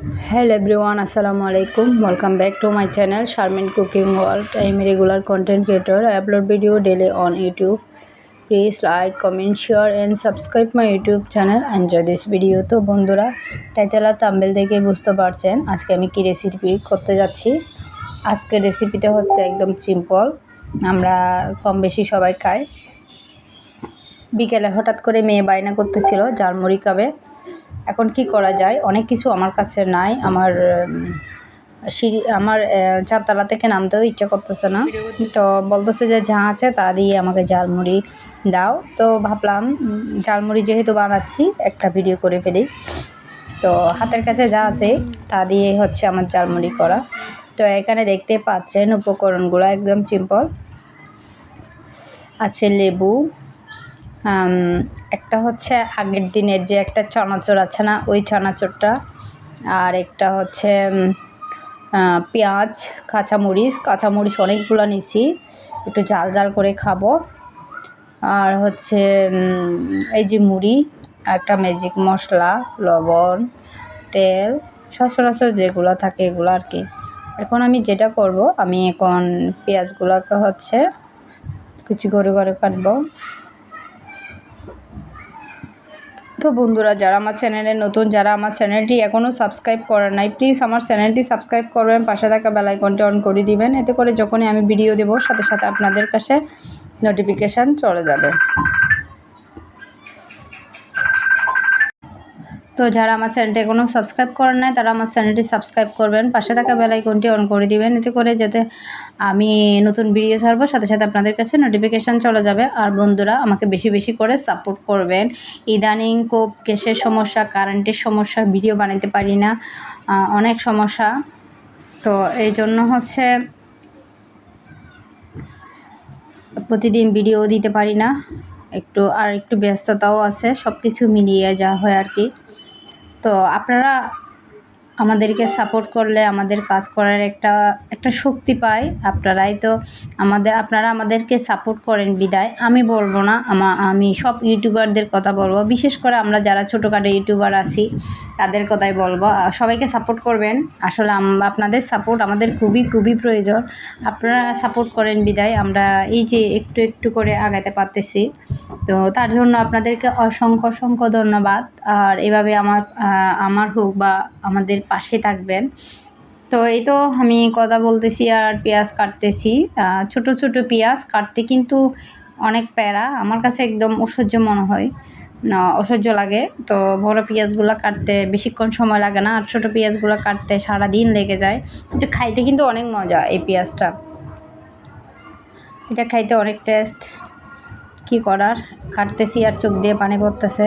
Hello everyone আসসালামু আলাইকুম welcome back to my channel Sharmin cooking world I am regular content creator upload video daily on YouTube please like comment share and subscribe my YouTube channel enjoy this video তো বন্ধুরা তাইতলা তাম্বেল দেখে বুঝতে পারছেন আজকে আমি কী recipe করতে যাচ্ছি। আজকে রেসিপিটা হচ্ছে একদম সিম্পল আমরা কম বেশি সবাই খাই। বিকেলে হঠাৎ করে মেয়ে বায়না করতেছিল, ঝালমুড়ি খাবে। এখন কি করা যায়? অনেক কিছু আমার কাছে নাই। আমার সিঁড়ি আমার চারতলা থেকে নামতেও ইচ্ছা করতেছে না। তো বলতেছে যে যা আছে তা দিয়ে আমাকে ঝালমুড়ি দাও। তো ভাবলাম ঝালমুড়ি যেহেতু বানাচ্ছি একটা ভিডিও করে ফেলি। তো হাতের কাছে যা আছে তা দিয়ে হচ্ছে আমার ঝালমুড়ি করা। তো এখানে দেখতে পাচ্ছেন উপকরণগুলো একদম সিম্পল আছে লেবু একটা হচ্ছে আগের দিনের যে একটা চানাচুর আছে না, ওই চানাচুরটা। আর একটা হচ্ছে পেঁয়াজ, কাঁচামরিচ। কাঁচামরিচ অনেকগুলো নিছি, একটু জাল জাল করে খাব। আর হচ্ছে এই যে মুড়ি, একটা ম্যাজিক মশলা, লবণ, তেল, সচরাচর যেগুলো থাকে এগুলো আর কি। এখন আমি যেটা করব, আমি এখন পেঁয়াজগুলোকে হচ্ছে, কুচি করে করে কাটবো। তো বন্ধুরা, যারা আমার চ্যানেলে নতুন, যারা আমার চ্যানেলটি এখনও সাবস্ক্রাইব করেন নাই প্লিজ আমার চ্যানেলটি সাবস্ক্রাইব করবেন, পাশে থাকা বেলাইকনটি অন করে দিবেন, এতে করে যখনই আমি ভিডিও দেবো, সাথে সাথে আপনাদের কাছে নোটিফিকেশান চলে যাবে। তো যারা আমার চ্যানেলটি এখনও সাবস্ক্রাইব করেন নাই, তারা আমার চ্যানেলটি সাবস্ক্রাইব করবেন। পাশে থাকা বেলাইকনটি অন করে দিবেন, এতে করে যাতে আমি নতুন ভিডিও ছাড়বো, সাথে সাথে আপনাদের কাছে নোটিফিকেশান চলে যাবে। আর বন্ধুরা, আমাকে বেশি বেশি করে সাপোর্ট করবেন। ইদানিং কোপ গ্যাসের সমস্যা কারেন্টের সমস্যা ভিডিও বানাতে পারি না অনেক সমস্যা। তো এই জন্য হচ্ছে প্রতিদিন ভিডিও দিতে পারি না। একটু, আর একটু ব্যস্ততাও আছে সব কিছু মিলিয়ে যা হয় আর কি। তো আপনারা আমাদেরকে সাপোর্ট করলে, আমাদের কাজ করার একটা একটা শক্তি পাই আপনারাই তো আমাদের, আপনারা আমাদেরকে সাপোর্ট করেন বিদায়। আমি বলব না, আমা, আমি সব ইউটিউবারদের কথা বলব। বিশেষ করে আমরা যারা ছোটোখাটো ইউটিউবার আছি, তাদের কথাই বলব। সবাইকে সাপোর্ট করবেন। আসলে আপনাদের সাপোর্ট আমাদের খুবই খুবই প্রয়োজন। আপনারা সাপোর্ট করেন বিদায়। আমরা এই যে একটু একটু করে আগাতে পারতেছি। তো তার জন্য আপনাদেরকে অসংখ্য অসংখ্য ধন্যবাদ। আর এভাবে আমার আমার হোক বা আমাদের পাশে থাকবেন। তো এই তো আমি কথা বলতেছি আর পেঁয়াজ কাটতেছি। ছোট ছোট পেঁয়াজ কাটতে কিন্তু অনেক প্যারা। আমার কাছে একদম অসহ্য মনে হয়। অসহ্য লাগে। তো বড় পেঁয়াজগুলো কাটতে বেশিক্ষণ সময় লাগে না। আর ছোটো পেঁয়াজগুলো কাটতে সারা দিন লেগে যায়। কিন্তু খাইতে কিন্তু অনেক মজা এই পেঁয়াজটা। এটা খাইতে অনেক টেস্ট কি করার? কাটতেছি আর চোখ দিয়ে পানি পড়তেছে।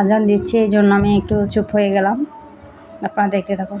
আজান দিচ্ছে এই জন্য আমি একটু চুপ হয়ে গেলাম। আপনারা দেখতে থাকুন।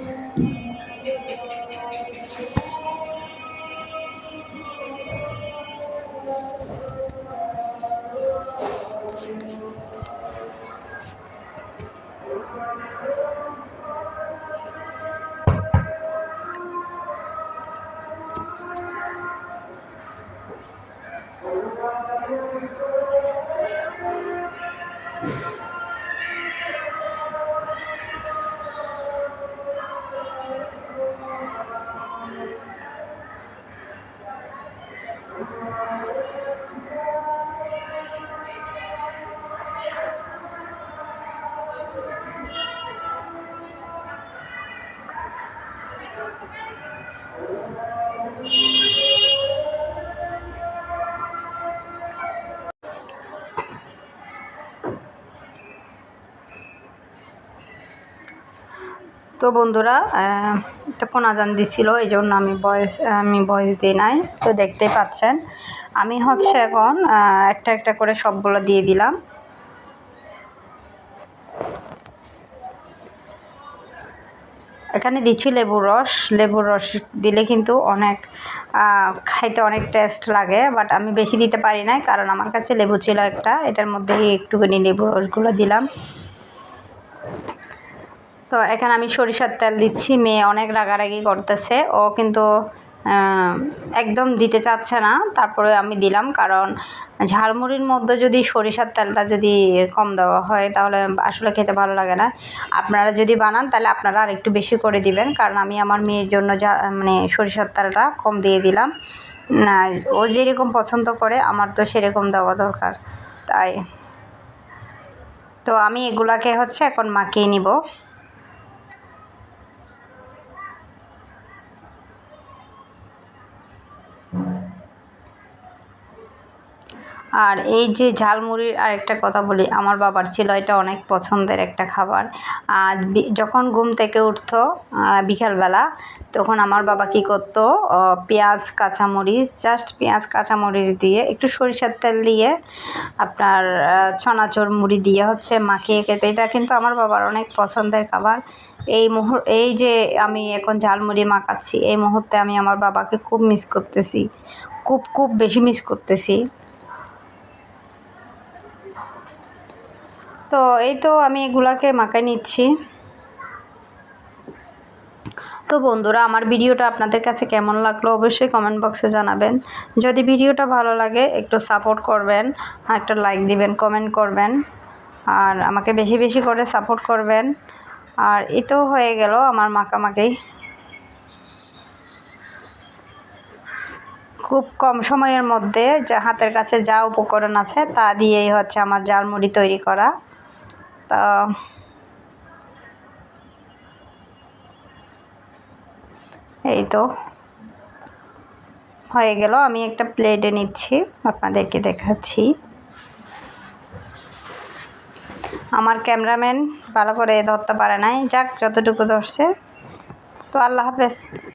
তো বন্ধুরা তখন আজান দিছিল, এই জন্য আমি বয়স আমি ভয়েস দিই নাই। তো দেখতেই পাচ্ছেন, আমি হচ্ছে এখন একটা একটা করে সবগুলো দিয়ে দিলাম। এখানে দিচ্ছি লেবুর রস। লেবুর রস দিলে কিন্তু অনেক খাইতে অনেক টেস্ট লাগে বাট আমি বেশি দিতে পারি না কারণ আমার কাছে লেবু ছিল একটা। এটার মধ্যেই একটুখানি লেবুর রসগুলো দিলাম। তো এখানে আমি সরিষার তেল দিচ্ছি, মেয়ে অনেক রাগারাগি করতেছে। ও কিন্তু একদম দিতে চাচ্ছে না। তারপরে আমি দিলাম কারণ ঝালমুড়ির মধ্যে যদি সরিষার তেলটা যদি কম দেওয়া হয় তাহলে আসলে খেতে ভালো লাগে না। আপনারা যদি বানান তাহলে আপনারা আর একটু বেশি করে দিবেন কারণ আমি আমার মেয়ের জন্য যা মানে সরিষার তেলটা কম দিয়ে দিলাম। ও যেরকম পছন্দ করে আমার তো সেরকম দেওয়া দরকার, তাই। তো আমি এগুলাকে হচ্ছে এখন মাখিয়ে নিব। আর এই যে ঝালমুড়ির আরেকটা কথা বলি, আমার বাবার ছিল এটা অনেক পছন্দের একটা খাবার। আর যখন ঘুম থেকে উঠতো বিকালবেলা, তখন আমার বাবা কী করতো পেঁয়াজ, কাঁচামরিচ জাস্ট পেঁয়াজ, কাঁচামরিচ দিয়ে একটু সরিষার তেল দিয়ে আপনার ছনাচর মুড়ি দিয়ে হচ্ছে মাখিয়ে খেতে। এটা কিন্তু আমার বাবার অনেক পছন্দের খাবার। এই মুহূর, এই যে আমি এখন ঝালমুড়ি মাখাচ্ছি, এই মুহূর্তে আমি আমার বাবাকে খুব মিস করতেছি। খুব খুব বেশি মিস করতেছি। তো এই তো আমি এগুলাকে মাখায় নিচ্ছি। তো বন্ধুরা, আমার ভিডিওটা আপনাদের কাছে কেমন লাগল অবশ্যই কমেন্ট বক্সে জানাবেন। যদি ভিডিওটা ভালো লাগে, একটু সাপোর্ট করবেন একটা লাইক দিবেন কমেন্ট করবেন, আর আমাকে বেশি বেশি করে সাপোর্ট করবেন। আর এই তো হয়ে গেল আমার মাখামাখি। খুব কম সময়ের মধ্যে যা হাতের কাছে যা উপকরণ আছে, তা দিয়েই হচ্ছে আমার জালমুড়ি তৈরি করা। তা এই তো। হয়ে গেল, আমি একটা প্লেটে নিচ্ছি, আপনাদেরকে দেখাচ্ছি। আমার ক্যামেরাম্যান ভালো করে ধরতে পারে নাই। যাক, যতটুকু ধরছে। তো আল্লাহ হাফেজ।